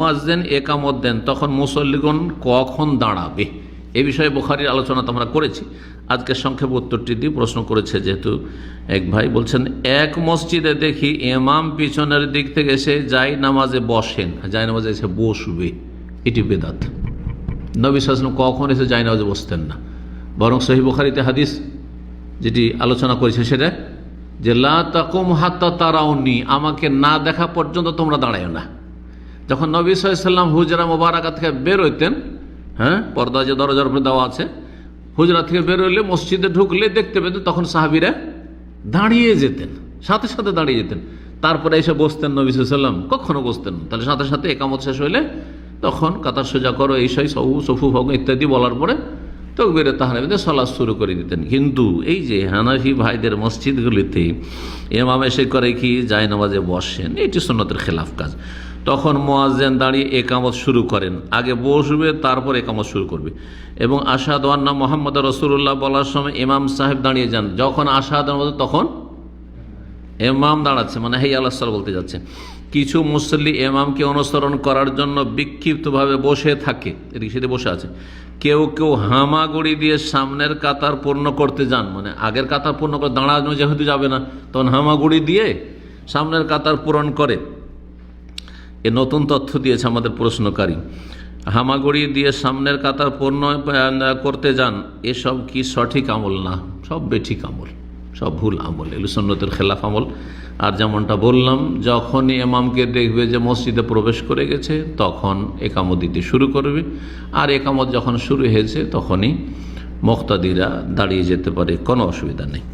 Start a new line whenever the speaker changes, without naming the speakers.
মুয়াজ্জেন একামত দেন, তখন মুসল্লিগণ কখন দাঁড়াবে? এ বিষয়ে বোখারির আলোচনা তো আমরা করেছি। আজকে সংক্ষেপ উত্তরটি দিয়ে প্রশ্ন করেছে যেহেতু এক ভাই বলছেন, এক মসজিদে দেখি এমাম পিছনের দিক থেকে এসে যাই নামাজে বসেন। যাই নামাজে এসে বসবে, এটি বেদাত। নবী সালাম কখন এসে যাই নামাজে বসতেন না? বরং সহি বোখারিতে হাদিস যেটি আলোচনা করেছে সেটা, যে লা তাকুম হাত্তা তারাউনি, আমাকে না দেখা পর্যন্ত তোমরা দাঁড়ায় না। যখন নবী সাল্লাম হুজরা মোবারকা থেকে বেরোইতেন হ্যাঁ পর্দা যে দরজার উপরে দেওয়া আছে, হুজরা থেকে বেরোইলে মসজিদে ঢুকলে দেখতে পেতেন তখন সাহাবিরা দাঁড়িয়ে যেতেন, সাথে সাথে দাঁড়িয়ে যেতেন। তারপরে এসে বসতেন নবী সাল্লাম, কখনো বসতেন তাহলে সাথে সাথে একামত শেষ হইলে তখন কাতার সোজা করো, এই সই সহু, সফু ভগ ইত্যাদি বলার পরে তকবিরে তাহারে সলাস শুরু করে দিতেন। কিন্তু এই যে হানাফি ভাইদের মসজিদগুলিতে এমাম এসে করে কি যায় নামাজে বসেন, এটি সন্ন্যতের খেলাফ কাজ। তখন মোয়াজ্জেন দাঁড়িয়ে একামত শুরু করেন। আগে বসবে, তারপর একামত শুরু করবে। এবং আশাদ ওয়ান্না মোহাম্মদ রসুল্লাহ বলার সময় ইমাম সাহেব দাঁড়িয়ে যান। যখন আশাদ তখন এমাম দাঁড়াচ্ছে মানে হেই আল্লাহ সাল বলতে যাচ্ছে। কিছু মুসল্লি এমামকে অনুসরণ করার জন্য বিক্ষিপ্তভাবে বসে থাকে। সেদিকে বসে আছে। কেউ কেউ হামাগুড়ি দিয়ে সামনের কাতার পূর্ণ করতে যান। মানে আগের কাতার পূর্ণ করে দাঁড়ানো যেহেতু যাবে না, তখন হামাগুড়ি দিয়ে সামনের কাতার পূরণ করে। এ নতুন তথ্য দিয়েছে আমাদের প্রশ্নকারী। হামাগুড়ি দিয়ে সামনের কাতার পূর্ণ করতে যান, এসব কি সঠিক আমল না? সব বেঠিক আমল, সব ভুল আমল, এগুলো সন্ন্যতের খেলাফ আমল। আর যেমনটা বললাম, যখনই এমামকে দেখবে যে মসজিদে প্রবেশ করে গেছে, তখন একামত দিতে শুরু করবে। আর একামত যখন শুরু হয়েছে, তখনই মুক্তাদিরা দাঁড়িয়ে যেতে পারে, কোনো অসুবিধা নেই।